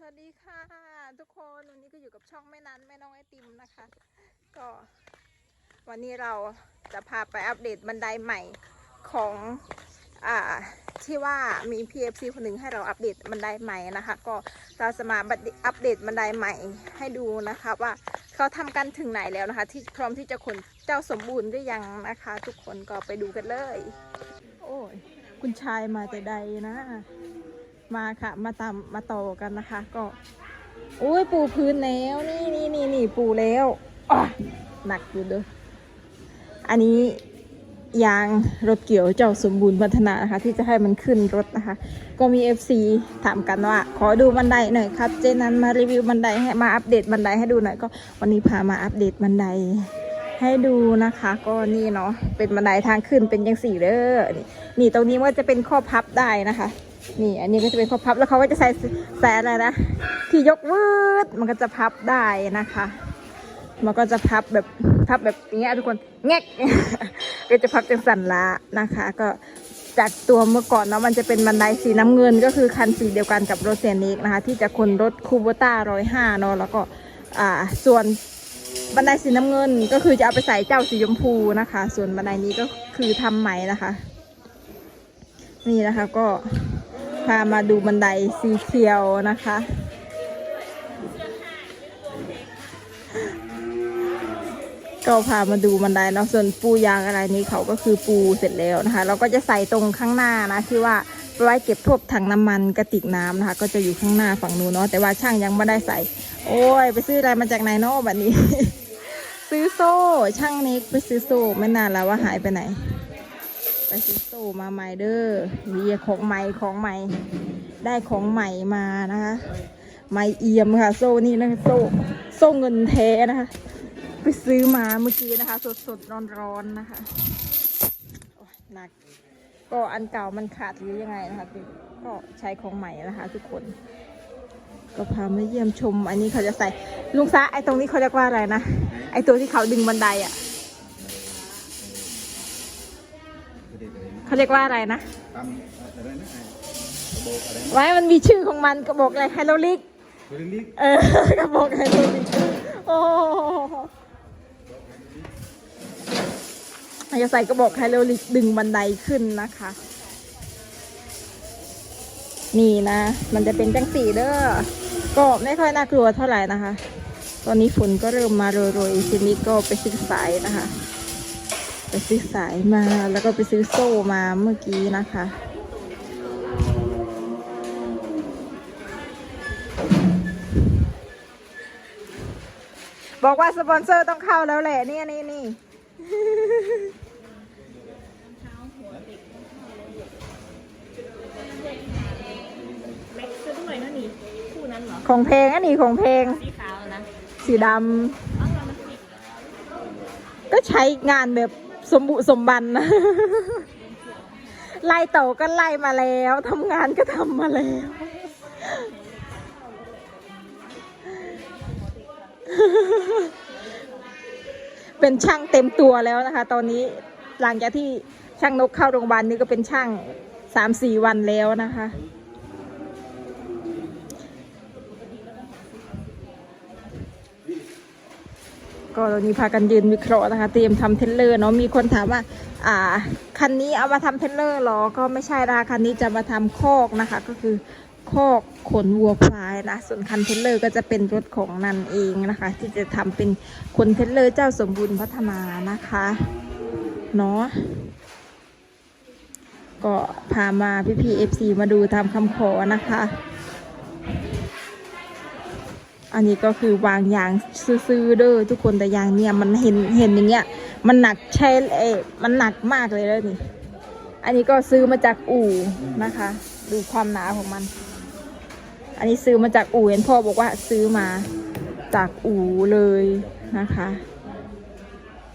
สวัสดีค่ะ ทุกคนวันนี้ก็อยู่กับช่องแม่นันแม่น้องไอติมนะคะ ก็ วันนี้เราจะพาไปอัปเดตบันไดใหม่ของอ่าที่ว่ามี PFC คนหนึ่งให้เราอัปเดตบันไดใหม่นะคะ ก็เราจะมาอัปเดตบันไดใหม่ให้ดูนะคะว่าเขาทำกันถึงไหนแล้วนะคะ ที่พร้อมที่จะขนเจ้าสมบูรณ์หรือยังนะคะ ทุกคนก็ไปดูกันเลย โอ้ยคุณชายมาแต่ใดนะ มาค่ะ มาตามมาต่อกันนะคะ ก็อุ้ยปูพื้นแล้วนี่นี่นี่นี่ปูแล้วหนักอยู่เด้ออันนี้ยางรถเกี่ยวเจ้าสมบูรณ์พัฒนานะคะ ที่จะให้มันขึ้นรถนะคะ ก็มี FC ถามกันว่า ขอดูบันไดหน่อยครับ เจนั้นมารีวิวบันไดให้มาอัปเดตบันไดให้ดูหน่อยก็วันนี้พามาอัปเดตบันไดให้ดูนะคะ ก็นี่เนาะเป็นบันไดทางขึ้นเป็นยังสี่เด้อนี่ตรงนี้มันจะเป็นข้อพับได้นะคะ นี่ อันนี้ก็จะเป็นข้อพับแล้วเขาก็จะใส่ใส่อะไรนะ ที่ยกวืดมันก็จะพับได้นะคะ มันก็จะพับแบบพับแบบเงี้ยทุกคนแงกก็จะพับจังสันละนะคะ ก็จากตัวเมื่อก่อนเนาะมันจะเป็นบันไดสีน้ำเงิน ก็คือคันสีเดียวกันกับรถเซนิกนะคะ ที่จะคนรถคูโบต้าร้อยห้าเนาะแล้วก็อ่าส่วนบันไดสีน้ำเงินก็คือจะเอาไปใส่เจ้าสีชมพูนะคะ ส่วนบันไดนี้ก็คือทำใหม่นะคะ นี่นะคะก็ พามาดูบันไดสีเขียวนะคะ ก็พามาดูบันไดเนาะส่วนปูยางอะไรนี้เขาก็คือปูเสร็จแล้วนะคะ เราก็จะใส่ตรงข้างหน้านะที่ว่าไว้เก็บพวกถังน้ำมันกระติกน้ำนะคะ ก็จะอยู่ข้างหน้าฝั่งนู้นเนาะแต่ว่าช่างยังไม่ได้ใส่ โอ้ย ไปซื้ออะไรมาจากไหนเนาะแบบนี้ ซื้อโซ่ช่างน็กไปซื้อโซ่ไม่นานแล้วว่าหายไปไหน ไปซื้อโซ่มาใหม่เด้อมีของใหม่ของใหม่ ได้ของใหม่มานะคะใหม่เอี่ยมค่ะ โซ่นี่นะโซ่โซ่เงินแท้นะคะ ไปซื้อมาเมื่อกี้นะคะ สดสดร้อนร้อนนะคะหนัก ก็อันเก่ามันขาดหรือยังไงนะคะก็ใช้ของใหม่นะคะ ทุกคน ก็พามาเยี่ยมชม อันนี้เขาจะใส่ลุงซะไอตรงนี้เขาเรียกว่าอะไรนะไอตัวที่เขาดึงบันไดอะ เขาเรียกว่าอะไรนะตามอะไรนะไอ้กระบอกอะไรนะไว้มันมีชื่อของมันกระบอกอะไรไฮโดรลิกโดลิลิกเออกระบอกไฮโดรลิกโอ้โหเราจะใส่กระบอกไฮโดรลิกดึงบันไดขึ้นนะคะ นี่นะ มันจะเป็นจังสีเด้อ ก็ไม่ค่อยน่ากลัวเท่าไหร่นะคะ ตอนนี้ฝนก็เริ่มมาโรยๆทีนี้ก็ไปซื้อสายนะคะ ไปซื้อสายมาแล้วก็ไปซื้อโซ่มาเมื่อกี้นะคะบอกว่าสปอนเซอร์ต้องเข้าแล้วแหละเนี่ยนี่นี่แม็กซ์ซื้อด้วยนะนี่คู่นั้นเหรอของเพลงอันนี้ของเพลง สีขาวนะ สีดอ้าวแล้วมันสีำก็ใช้งานแบบ สมบุสมบันนะ ไล่เต่าก็ไล่มาแล้วทำงานก็ทำมาแล้ว เป็นช่างเต็มตัวแล้วนะคะ ตอนนี้หลังจากที่ช่างนกเข้าโรงพยาบาลนี่ก็เป็นช่างสามสี่วันแล้วนะคะ ก็ตอนนี้พากันยืนวิเคราะห์นะคะ เตรียมทำเทเลอร์เนาะมีคนถามว่า อ่า คันนี้เอามาทำเทเลอร์หรอ ก็ไม่ใช่นะคะคันนี้จะมาทำคอกนะคะ ก็คือคอกขนวัวควายนะ ส่วนคันเทเลอร์ก็จะเป็นรถของนันเองนะคะ ที่จะทำเป็นขนเทเลอร์เจ้าสมบูรณ์พัฒนานะคะเนาะก็พามาพี่พีเอฟซีมาดูตามคำขอนะคะ อันนี้ก็คือวางยางซื้อๆเด้อทุกคนแต่ยางเนี่ยมันเห็นเห็นอย่างเงี้ย มันหนักใช่เอมันหนักมากเลยแล้วนี่ อันนี้ก็ซื้อมาจากอู่นะคะ ดูความหนาของมัน อันนี้ซื้อมาจากอู่เห็นพ่อบอกว่าซื้อมาจากอู่เลยนะคะ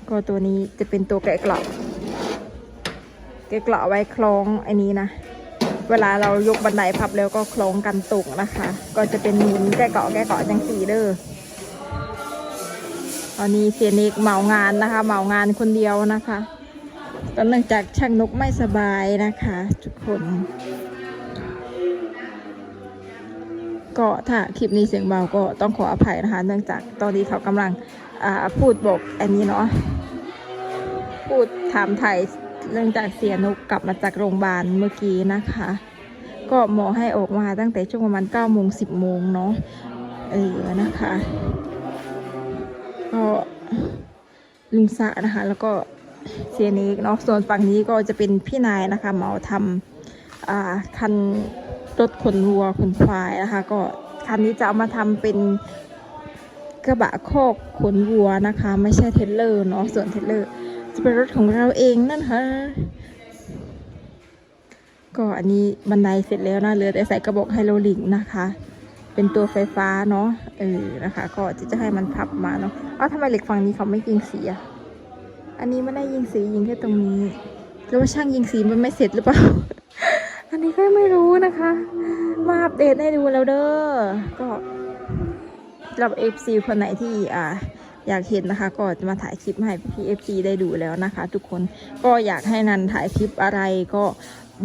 ก็ตัวนี้จะเป็นตัวแกะกล่องแกะกล่อไว้คล้องอันนี้นะ เวลาเรายกบันไดพับแล้วก็คล้องกันตกนะคะ ก็จะเป็นหมุนแก้เกาะแก้เกาะจังสีเด้อตอนนี้เสียนิกเหมางานนะคะ เหมางานคนเดียวนะคะก็เนื่องจากช่างนกไม่สบายนะคะทุกคนก็ถ้าคลิปนี้เสียงเบาก็ต้องขออภัยนะคะ เนื่องจากตอนนี้เขากำลังอ่าพูดบอกอันนี้เนาะพูดถามไทย เนื่องจากเสียนุกกลับมาจากโรงพยาบาลเมื่อกี้นะคะ ก็หมอให้ออกมาตั้งแต่ช่วงประมาณ9โมง10โมงเนาะเออนะคะก็ลุงสะนะคะ แล้วก็เซียนิกเนาะส่วนฝั่งนี้ก็จะเป็นพี่นายนะคะหมาทำอ่าคันรถขนวัวขนควายนะคะ ก็คันนี้จะเอามาทำเป็นกระบะคอกขนวัวนะคะ ไม่ใช่เทเลอร์เนาะส่วนเทเลอร์ เป็นรถของเราเองนั่นค่ะก็อันนี้บันไดเสร็จแล้วนะ เหลือแต่ใส่กระบอกไฮโดรลิกนะคะ เป็นตัวไฟฟ้าเนาะ เออ นะคะ ก็จะให้มันพับมาเนาะอ้าวทำไมเหล็กฝั่งนี้เขาไม่ยิงสีอะอันนี้ไม่ได้ยิงสียิงแค่ตรงนี้ แล้วว่าช่างยิงสีมันไม่เสร็จหรือเปล่า อันนี้ก็ไม่รู้นะคะ มาอัปเดตให้ดูแล้วเด้อ ก็สำหรับ FC คนไหนที่อ่า อยากเห็นนะคะ ก็จะมาถ่ายคลิปให้พี่ FC ได้ดูแล้วนะคะ ทุกคนก็อยากให้นันถ่ายคลิปอะไรก็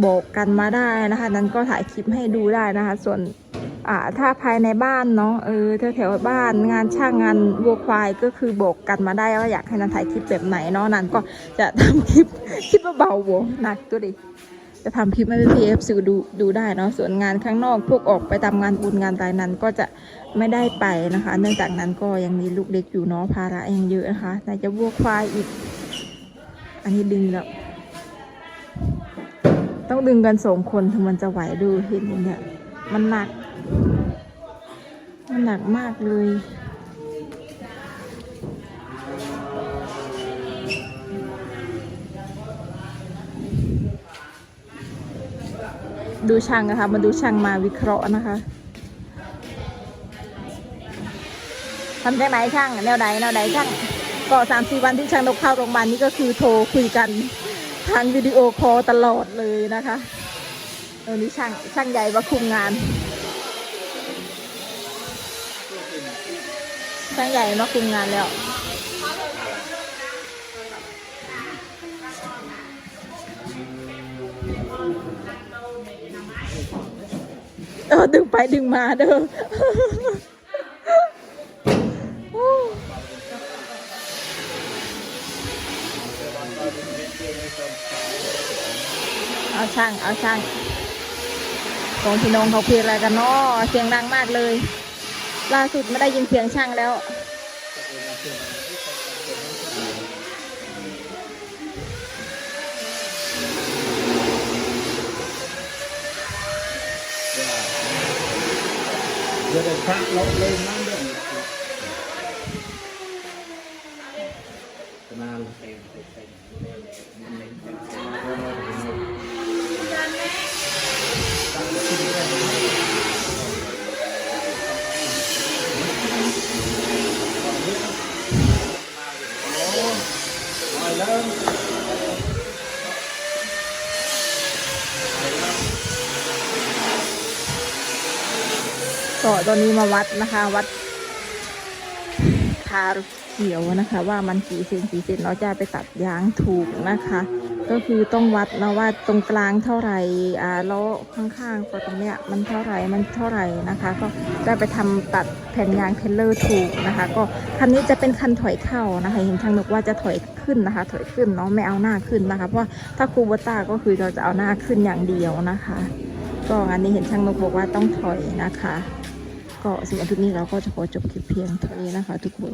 บอกกันมาได้นะคะ นันก็ถ่ายคลิปให้ดูได้นะคะ ส่วนอ่าถ้าภายในบ้านเนาะเออแถวๆบ้านงานช่างงานวัวควายก็คือบอกกันมาได้ว่าอยากให้นันถ่ายคลิปแบบไหนเนาะนันก็จะทำคลิปคลิปเบาๆหนักตัวดิ จะทำคลิปให้พี่เอฟซีดูดูได้เนาะส่วนงานข้างนอกพวกออกไปทำงานบุญงานตายนั้นก็จะไม่ได้ไปนะคะ เนื่องจากนั้นก็ยังมีลูกเล็กอยู่เนาะภาระยังเยอะนะคะไหนจะวัวควายอีก อันนี้ดึงแล้ว ต้องดึงกันสองคนถึงมันจะไหวดูเห็นอย่างเนี่ยมันหนัก มันหนักมากเลย ดูช่างนะคะมาดูช่างมาวิเคราะห์นะคะทำจากไหนช่างแนวใดแนวใดช่างก็สามสี่วันที่ช่างนกเข้าโรงพยาบาลนี่ก็คือโทรคุยกันทางวิดีโอคอลตลอดเลยนะคะตอนนี้ช่างช่างใหญ่มาคุมงานช่างใหญ่มาคุมงานแล้ว เออดึงไปดึงมาเด้อเอาช่าง เอาช่างของพี่น้องเขาเพลงอะไรกันเนาะเสียงดังมากเลย ล่าสุดไม่ได้ยินเสียงช่างแล้ว เดี๋ยวได้พระลบเลยนั่ง ตอนนี้มาวัดนะคะ วัดคาเขียวนะคะ ว่ามันกี่เซนกี่เซนเราจะไปตัดยางถูกนะคะ ก็คือต้องวัดนะว่าตรงกลางเท่าไหร่อ่าแล้วข้างๆก็ตรงเนี้ยมันเท่าไหร่มันเท่าไหร่นะคะ ก็ได้ไปทำตัดแผ่นยางเทรลเลอร์ถูกนะคะ ก็คันนี้จะเป็นคันถอยเข้านะคะเห็นทางนกว่าจะถอยขึ้นนะคะ ถอยขึ้นเนาะไม่เอาหน้าขึ้นนะคะ เพราะว่าถ้าคูบต้าก็คือเราจะเอาหน้าขึ้นอย่างเดียวนะคะ ก็อันนี้เห็นช่างนกบอกว่าต้องถอยนะคะ ก็สำหรับคลิปนี้เราก็จะขอจบคลิปเพียงเท่านี้นะคะทุกคน